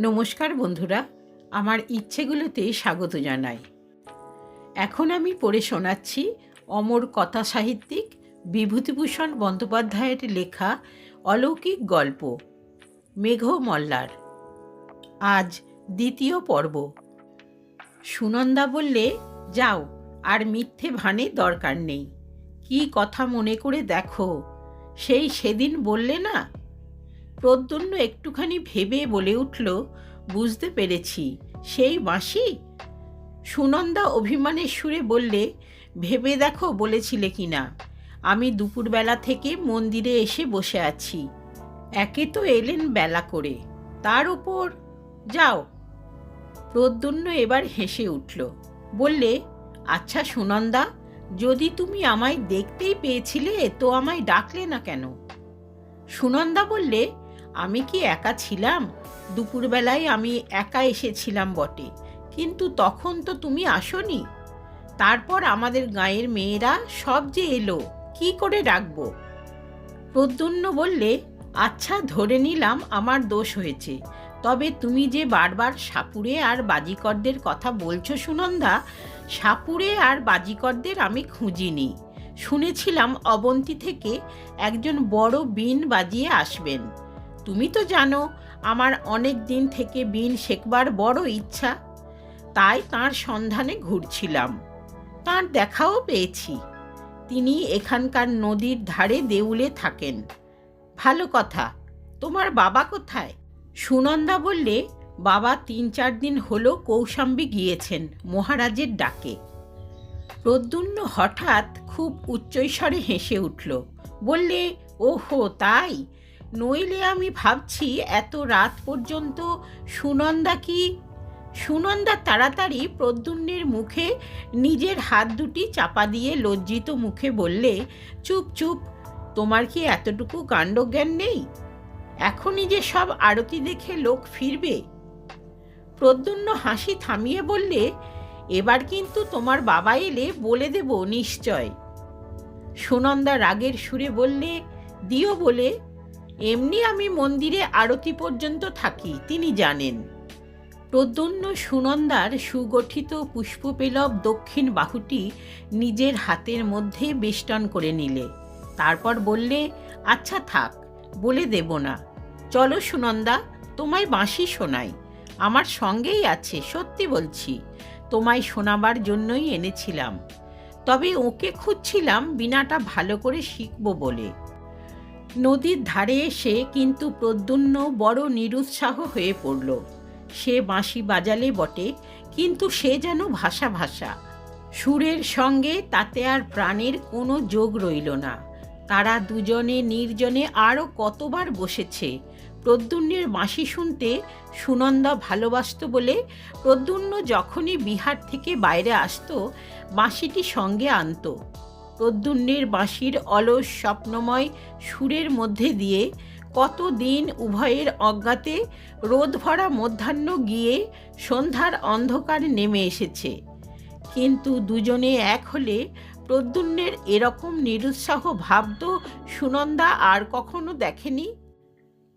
নমস্কার বন্ধুরা, আমার ইচ্ছেগুলোতে স্বাগত জানাই। এখন আমি পড়ে শোনাচ্ছি অমর কথা সাহিত্যিক বিভূতিভূষণ বন্দ্যোপাধ্যায়ের লেখা অলৌকিক গল্প, মেঘ মল্লার। আজ দ্বিতীয় পর্ব। সুনন্দা বললে, যাও, আর মিথ্যে ভানে দরকার নেই। কি কথা মনে করে দেখো? সেই সেদিন বললে না প্রদ্যুন্ন একটুখানি ভেবে বলে উঠল, বুঝতে পেরেছি। সেই বাঁশি সুনন্দা অভিমানের সুরে বললে, ভেবে দেখো বলেছিলে কি না। আমি দুপুরবেলা থেকে মন্দিরে এসে বসে আছি। একে তো এলেন বেলা করে। তার ওপর যাও। প্রদ্যুন্ন এবার হেসে উঠল, বললে আচ্ছা সুনন্দা, যদি তুমি আমায় দেখতেই পেয়েছিলে, তো আমায় ডাকলে না কেন? সুনন্দা বললে আমি কি একা ছিলাম? দুপুরবেলায় আমি একা এসেছিলাম বটে। কিন্তু তখন তো তুমি আসনি। তারপর আমাদের গাঁয়ের মেয়েরা সব যে এলো, কি করে ডাকবো? প্রদ্যুন্ন বললে আচ্ছা ধরে নিলাম আমার দোষ হয়েছে। তবে তুমি যে বারবার সাপুরে আর বাজিকরদের কথা বলছো সুনন্দা, সাপুরে আর বাজিকরদের আমি খুঁজিনি। শুনেছিলাম অবন্তী থেকে একজন বড় বিন বাজিয়ে আসবেন। তুমি তো জানো, আমার অনেক দিন থেকে বিন শেখবার বড় ইচ্ছা। তাই তার সন্ধানে ঘুরছিলাম। তার দেখাও পেয়েছি। তিনি এখানকার নদীর ধারে দেউলে থাকেন। ভালো কথা, তোমার বাবা কোথায়? সুনন্দা বললে, বাবা তিন চার দিন হলো কৌশাম্বি গিয়েছেন মহারাজের ডাকে। প্রদ্যুন্ন হঠাৎ খুব উচ্চৈস্বরে হেসে উঠল, বললে, ওহো, তাই? নইলে আমি ভাবছি এত রাত পর্যন্ত সুনন্দা কি? সুনন্দা তাড়াতাড়ি প্রদ্যুন্নের মুখে নিজের হাত দুটি চাপা দিয়ে লজ্জিত মুখে বললে, চুপ চুপ, তোমার কি এতটুকু কাণ্ডজ্ঞান নেই? এখনই যে সব আরতি দেখে লোক ফিরবে। প্রদ্যুন্ন হাসি থামিয়ে বললে, এবার কিন্তু তোমার বাবা এলে বলে দেব নিশ্চয়। সুনন্দা রাগের সুরে বললে, দিও বলে। এমনি আমি মন্দিরে আরতি পর্যন্ত থাকি, তিনি জানেন। প্রদ্যুন্ন সুনন্দার সুগঠিত পুষ্পপেলব দক্ষিণ বাহুটি নিজের হাতের মধ্যে বেষ্টন করে নিলে। তারপর বললে আচ্ছা থাক, বলে দেব না। চলো সুনন্দা, তোমায় বাঁশি শোনাই। আমার সঙ্গেই আছে, সত্যি বলছি, তোমায় শোনাবার জন্যই এনেছিলাম। তবে ওকে খুঁজছিলাম, বিনাটা ভালো করে শিখব বলে। নদীর ধারে এসে কিন্তু প্রদ্যুন্ন বড় নিরুৎসাহ হয়ে পড়ল। সে বাঁশি বাজালে বটে, কিন্তু সে যেন ভাষা ভাষা। সুরের সঙ্গে তাতে আর প্রাণের কোনো যোগ রইল না। তারা দুজনে নির্জনে আরও কতবার বসেছে। প্রদ্যুন্নের বাঁশি শুনতে সুনন্দা ভালোবাসত বলে প্রদ্যুন্ন যখনই বিহার থেকে বাইরে আসতো, বাঁশিটি সঙ্গে আনত। প্রদ্যুন্নের বাঁশির অলস স্বপ্নময় সুরের মধ্যে দিয়ে কতদিন উভয়ের অজ্ঞাতে রোদ ভরা মধ্যাহ্ন গিয়ে সন্ধ্যার অন্ধকার নেমে এসেছে। কিন্তু দুজনে এক হলে প্রদ্যুন্নের এরকম নিরুৎসাহ ভাব তো সুনন্দা আর কখনো দেখেনি।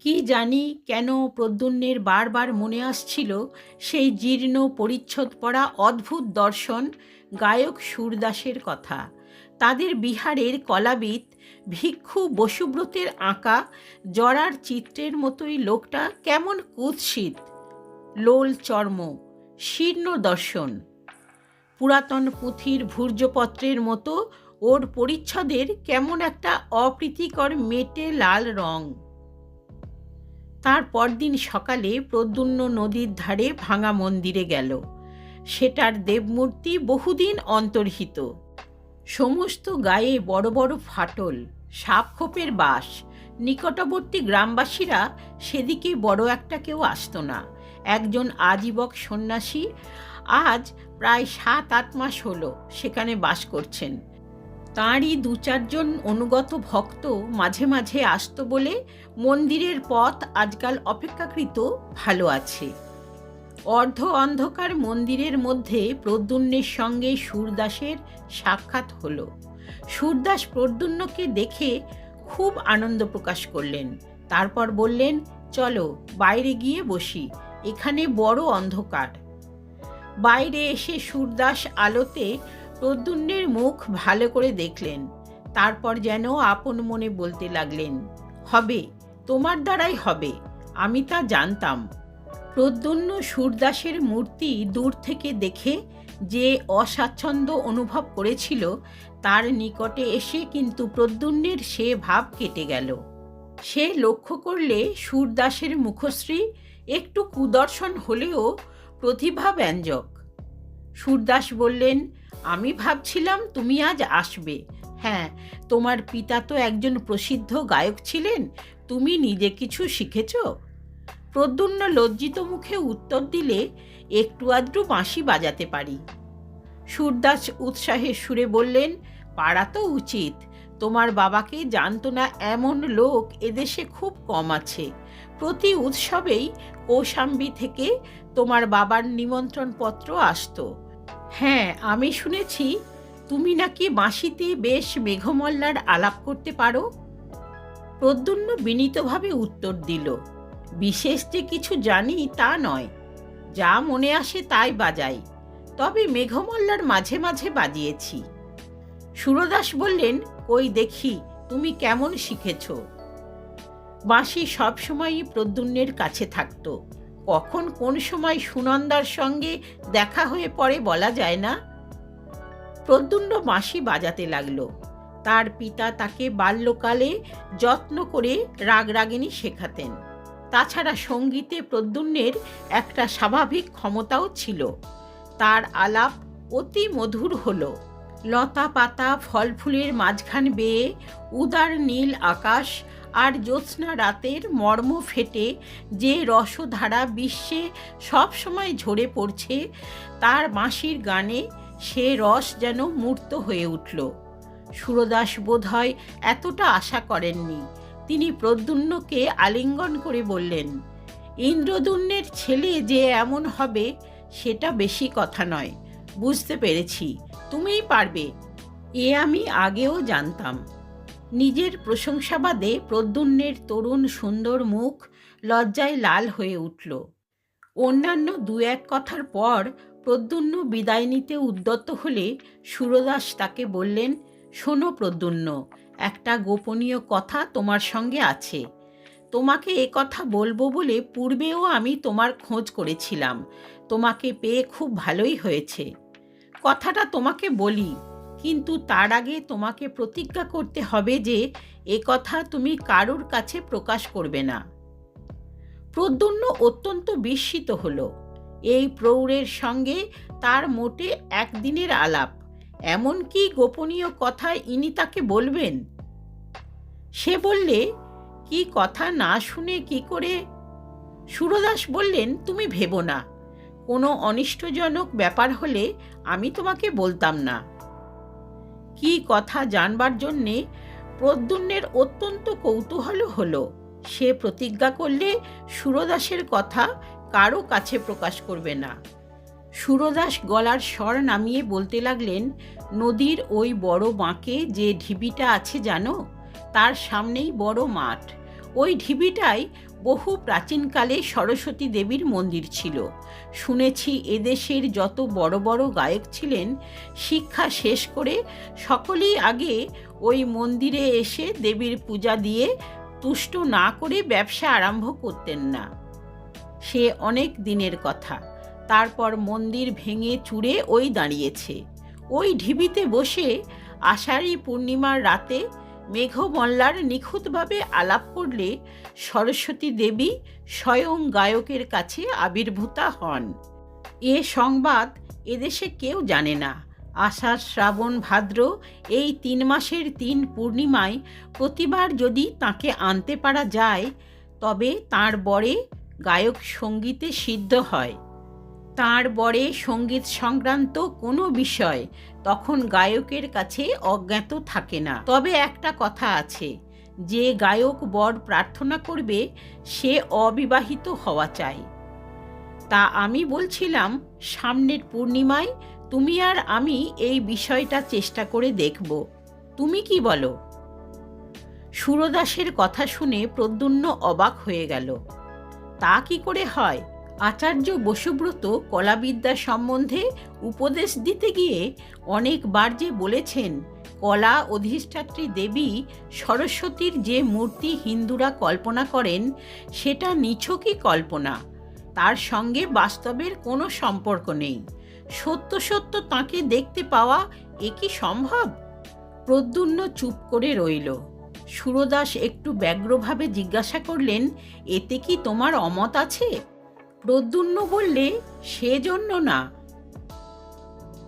কি জানি কেন প্রদ্যুন্নের বারবার মনে আসছিল সেই জীর্ণ পরিচ্ছদ পড়া অদ্ভুত দর্শন গায়ক সুরদাসের কথা। তাদের বিহারের কলাবিদ ভিক্ষু বসুব্রতের আঁকা, জরার চিত্রের মতোই লোকটা কেমন কুৎসিত। লোল চর্ম, শীর্ণ দর্শন। পুরাতন পুঁথির ভূর্জপত্রের মতো ওর পরিচ্ছদের কেমন একটা অপ্রীতিকর মেটে লাল রং। তার পরদিন সকালে প্রদ্যুন্ন নদীর ধারে ভাঙা মন্দিরে গেল। সেটার দেবমূর্তি বহুদিন অন্তর্হিত। সমস্ত গায়ে বড় বড় ফাটল সাপখোপের বাস। নিকটবর্তী গ্রামবাসীরা সেদিকে বড় একটা কেউ আসতো না। একজন আজীবক সন্ন্যাসী আজ প্রায় সাত, আট মাস হলো সেখানে বাস করছেন। তাঁরই দু চারজন অনুগত ভক্ত মাঝে মাঝে আসতো বলে মন্দিরের পথ আজকাল অপেক্ষাকৃত ভালো আছে। অর্ধ অন্ধকার মন্দিরের মধ্যে প্রদ্যুন্নের সঙ্গে সুরদাসের সাক্ষাৎ হলো। সুরদাস প্রদ্যুন্নকে দেখে খুব আনন্দ প্রকাশ করলেন। তারপর বললেন, চলো, বাইরে গিয়ে বসি। এখানে বড় অন্ধকার। বাইরে এসে সুরদাস আলোতে প্রদ্যুন্নের মুখ ভালো করে দেখলেন। তারপর যেন আপন মনে বলতে লাগলেন, হবে, তোমার দ্বারাই হবে। আমি তা জানতাম। প্রদ্যুন্ন সুরদাসের মূর্তি দূর থেকে দেখে যে অস্বাচ্ছন্দ্য অনুভব করেছিল, তার নিকটে এসে কিন্তু প্রদ্যুন্নের সে ভাব কেটে গেল। সে লক্ষ্য করলে সুরদাসের মুখশ্রী একটু কুদর্শন হলেও প্রতিভা ব্যঞ্জক সুরদাস বললেন, আমি ভাবছিলাম তুমি আজ আসবে। হ্যাঁ তোমার পিতা তো একজন প্রসিদ্ধ গায়ক ছিলেন, তুমি নিজে কিছু শিখেছ? প্রদ্যুন্ন লজ্জিত মুখে উত্তর দিলে, একটু আধটু বাঁশি বাজাতে পারি। সুরদাস উৎসাহের সুরে বললেন পারা তো উচিত। তোমার বাবাকে জানতো না এমন লোক এদেশে খুব কম আছে। প্রতি উৎসবেই কৌশাম্বি থেকে তোমার বাবার নিমন্ত্রণপত্র আসতো। হ্যাঁ আমি শুনেছি, তুমি নাকি বাঁশিতে বেশ মেঘমল্লার আলাপ করতে পারো? প্রদ্যুন্ন বিনীতভাবে উত্তর দিল বিশেষ যে কিছু জানি তা নয়। যা মনে আসে তাই বাজাই। তবে মেঘমল্লার মাঝে মাঝে বাজিয়েছি। সুরদাস বললেন ওই দেখি, তুমি কেমন শিখেছ? বাঁশি সবসময়ই প্রদ্যুন্নের কাছে থাকত। কখন কোন সময় সুনন্দার সঙ্গে দেখা হয়ে পড়ে বলা যায় না। প্রদ্যুন্ন বাঁশি বাজাতে লাগল। তার পিতা তাকে বাল্যকালে যত্ন করে রাগরাগিনী শেখাতেন। তাছাড়া সঙ্গীতে প্রদ্যুন্নের একটা স্বাভাবিক ক্ষমতাও ছিল। তার আলাপ অতি মধুর হলো। লতা পাতা ফল ফুলের মাঝখান বেয়ে উদার নীল আকাশ আর জ্যোৎস্না রাতের মর্ম ফেটে যে রসধারা বিশ্বে সবসময় ঝরে পড়ছে, তার বাঁশির গানে সে রস যেন মূর্ত হয়ে উঠল। সুরদাস বোধহয় এতটা আশা করেননি। তিনি প্রদ্যুন্নকে আলিঙ্গন করে বললেন ইন্দ্রদুন্নের ছেলে যে এমন হবে, সেটা বেশি কথা নয়। বুঝতে পেরেছি, তুমিই পারবে। এ আমি আগেও জানতাম। নিজের প্রশংসাবাদে প্রদ্যুন্নের তরুণ সুন্দর মুখ লজ্জায় লাল হয়ে উঠল। অন্যান্য দু এক কথার পর প্রদ্যুন্ন বিদায় নিতে উদ্যত হলে সুরদাস তাকে বললেন শোনো প্রদ্যুন্ন একটা গোপনীয় কথা তোমার সঙ্গে আছে। তোমাকে এ কথা বলব বলে পূর্বেও আমি তোমার খোঁজ করেছিলাম। তোমাকে পেয়ে খুব ভালোই হয়েছে। কথাটা তোমাকে বলি, কিন্তু তার আগে তোমাকে প্রতিজ্ঞা করতে হবে যে এ কথা তুমি কারুর কাছে প্রকাশ করবে না। প্রদ্যুন্ন অত্যন্ত বিস্মিত হলো। এই প্রৌঢ়ের সঙ্গে তার মোটে একদিনের আলাপ। এমন কি গোপনীয় কথা ইনি তাকে বলবেন? সে বললে, কি কথা না শুনে কি করে? সুরদাস বললেন, তুমি ভেবো না। কোনো অনিষ্টজনক ব্যাপার হলে আমি তোমাকে বলতাম না। কি কথা জানবার জন্যে প্রদ্যুন্নের অত্যন্ত কৌতূহল হলো। সে প্রতিজ্ঞা করলে সুরদাসের কথা কারও কাছে প্রকাশ করবে না। সুরদাস গলার স্বর নামিয়ে বলতে লাগলেন, নদীর ওই বড় বাঁকে যে ঢিবিটা আছে জানো, তার সামনেই বড় মাঠ। ওই ঢিবিটায় বহু প্রাচীনকালে সরস্বতী দেবীর মন্দির ছিল। শুনেছি এদেশের যত বড় বড় গায়ক ছিলেন, শিক্ষা শেষ করে সকলেই আগে ওই মন্দিরে এসে দেবীর পূজা দিয়ে তুষ্ট না করে ব্যবসা আরম্ভ করতেন না। সে অনেক দিনের কথা। তারপর মন্দির ভেঙে চুড়ে ওই দাঁড়িয়েছে। ওই ঢিবিতে বসে আষাঢ়ী পূর্ণিমার রাতে মেঘমল্লার নিখুঁতভাবে আলাপ করলে সরস্বতী দেবী স্বয়ং গায়কের কাছে আবির্ভূতা হন। এ সংবাদ এদেশে কেউ জানে না। আষাঢ়, শ্রাবণ, ভাদ্র এই তিন মাসের তিন পূর্ণিমায় প্রতিবার যদি তাকে আনতে পারা যায়, তবে তার বরে গায়ক সঙ্গীতে সিদ্ধ হয়। তার বরে সংগীত সংক্রান্ত কোনো বিষয় তখন গায়কের কাছে অজ্ঞাত থাকে না। তবে একটা কথা আছে, যে গায়ক বর প্রার্থনা করবে, সে অবিবাহিত হওয়া চাই। তা আমি বলছিলাম, সামনের পূর্ণিমায় তুমি আর আমি এই বিষয়টা চেষ্টা করে দেখব। তুমি কি বলো? সুরদাসের কথা শুনে প্রদ্যুন্ন অবাক হয়ে গেল। তা কি করে হয়? আচার্য বসুব্রত কলাবিদ্যা সম্বন্ধে উপদেশ দিতে গিয়ে অনেকবার যে বলেছেন, কলা অধিষ্ঠাত্রী দেবী সরস্বতীর যে মূর্তি হিন্দুরা কল্পনা করেন, সেটা নিছকই কল্পনা। তার সঙ্গে বাস্তবের কোনো সম্পর্ক নেই। সত্য সত্য তাকে দেখতে পাওয়া এ কি সম্ভব? প্রদ্যুন্ন চুপ করে রইল। সুরদাস একটু ব্যগ্রভাবে জিজ্ঞাসা করলেন, এতে কি তোমার অমত আছে? প্রদ্যুন্ন বললে সেজন্য না।